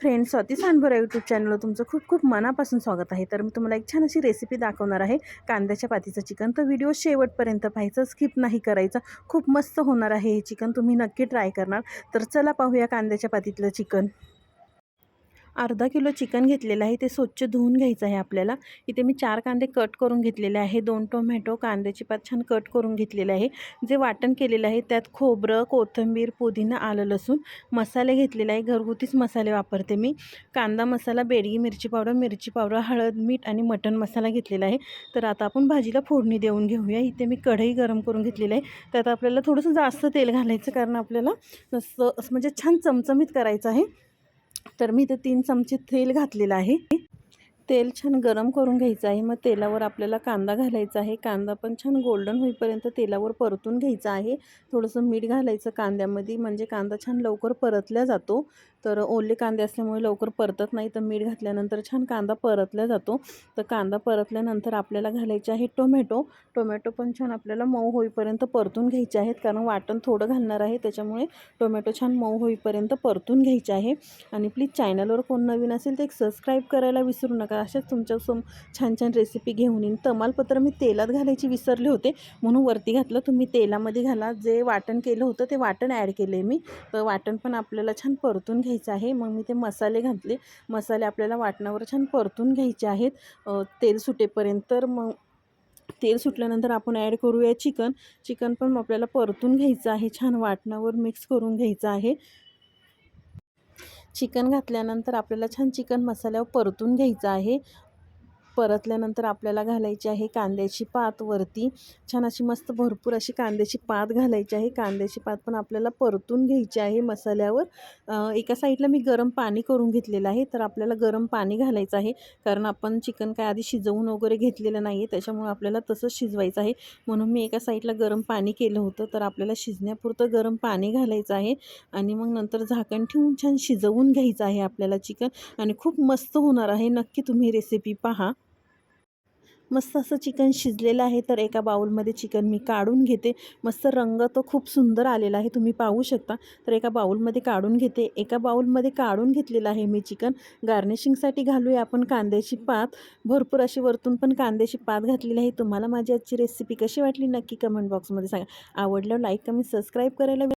Friends Swati सांभोरा YouTube चॅनलवर तुमचं खूप खूप मनापासून स्वागत आहे. तर मी तुम्हाला एक छान अशी रेसिपी दाखवणार आहे. कांद्याच्या पातीचं चिकन. तर व्हिडिओ शेवटपर्यंत पाहायचं स्किप नाही करायचा. खूप मस्त होणार आहे हे चिकन. तुम्ही नक्की ट्राय करणार. तर चला पाहूया कांद्याच्या पातीतलं चिकन. अर्धा किलो चिकन घेतलेलं आहे ते स्वच्छ धुवून घ्यायचं आहे आपल्याला. इथे मी चार कांदे कट करून घेतलेले आहे दोन टोमॅटो कांद्याची पात छान कट करून घेतलेले आहे. जे वाटण केलेलं आहे त्यात खोबरं कोथिंबीर पुदिना आलं लसूण मसाले घेतलेले आहे. घरगुतीच मसाले वापरते मी. कांदा मसाला बेडगी मिरची पावडर मिरची पावडर हळद मीठ आणि मटण मसाला घेतलेला आहे. तर आता आपण भाजीला फोडणी देऊन घेऊया. इथे मी कढई गरम करून घेतलेली आहे. त्यात आपल्याला थोडंसं जास्त तेल घालायचं कारण आपल्याला असं असं म्हणजे छान चमचमीत करायचं आहे. तर मी इथे तीन चमचे तेल घातलेलं आहे. तेल छान गरम करून घ्यायचं आहे. मग तेलावर आपल्याला कांदा घालायचा आहे. कांदा पण छान गोल्डन होईपर्यंत तेलावर परतून घ्यायचा आहे. थोडंसं मीठ घालायचं कांद्यामध्ये म्हणजे कांदा छान लवकर परतल्या जातो. तर ओले कांदे असल्यामुळे लवकर परतत नाही तर मीठ घातल्यानंतर छान कांदा परतल्या जातो. तर कांदा परतल्यानंतर आपल्याला घालायचे आहे टोमॅटो. टोमॅटो पण छान आपल्याला मऊ होईपर्यंत परतून घ्यायचे आहेत. कारण वाटण थोडं घालणार आहे त्याच्यामुळे टोमॅटो छान मऊ होईपर्यंत परतून घ्यायचे आहे. आणि प्लीज चॅनलवर कोण नवीन असेल तर एक सबस्क्राईब करायला विसरू नका. अशाच तुमच्यासम छान छान रेसिपी घेऊन येईन. तमालपत्र मी तेलात घालायची विसरले होते. म्हणून वरती घातलं. तुम्ही तेलामध्ये घाला. जे वाटण केलं होतं ते वाटण ॲड केले मी. तर वाटण पण आपल्याला छान परतून घ्यायचं आहे. मग मी ते मसाले घातले. मसाले आपल्याला वाटणावर छान परतून घ्यायचे आहेत. तेल सुटेपर्यंत. तर मग तेल सुटल्यानंतर आपण ॲड करूया चिकन. चिकन पण आपल्याला परतून घ्यायचं आहे. छान वाटणावर मिक्स करून घ्यायचं आहे. चिकन घातल्यानंतर आपल्याला छान चिकन मसाल्यावर परतून घ्यायचं आहे. परतल्यानंतर आपल्याला घालायची आहे कांद्याची पात वरती. छान अशी मस्त भरपूर अशी कांद्याची पात घालायची आहे. कांद्याची पात पण आपल्याला परतून घ्यायची आहे मसाल्यावर. एका साईडला मी गरम पाणी करून घेतलेलं आहे. तर आपल्याला गरम पाणी घालायचं आहे. कारण आपण चिकन काय आधी शिजवून वगैरे घेतलेलं नाही आहे त्याच्यामुळे आपल्याला तसंच शिजवायचं आहे. म्हणून मी एका साईडला गरम पाणी केलं होतं. तर आपल्याला शिजण्यापुरतं गरम पाणी घालायचं आहे. आणि मग नंतर झाकण ठेवून छान शिजवून घ्यायचं आहे आपल्याला चिकन. आणि खूप मस्त होणार आहे. नक्की तुम्ही रेसिपी पहा. मस्त असं चिकन शिजलेलं आहे तर एका बाऊलमध्ये चिकन मी काढून घेते. मस्त रंग तो खूप सुंदर आलेला आहे तुम्ही पाहू शकता. तर एका बाऊलमध्ये काढून घेते. एका बाऊलमध्ये काढून घेतलेलं आहे मी चिकन. गार्निशिंगसाठी घालूया आपण कांद्याची पात. भरपूर अशी वरतून पण कांद्याची पात घातलेली आहे. तुम्हाला माझी आजची रेसिपी कशी वाटली नक्की कमेंट बॉक्समध्ये सांगा. आवडल्यावर लाईक कमेंट सबस्क्राईब करायला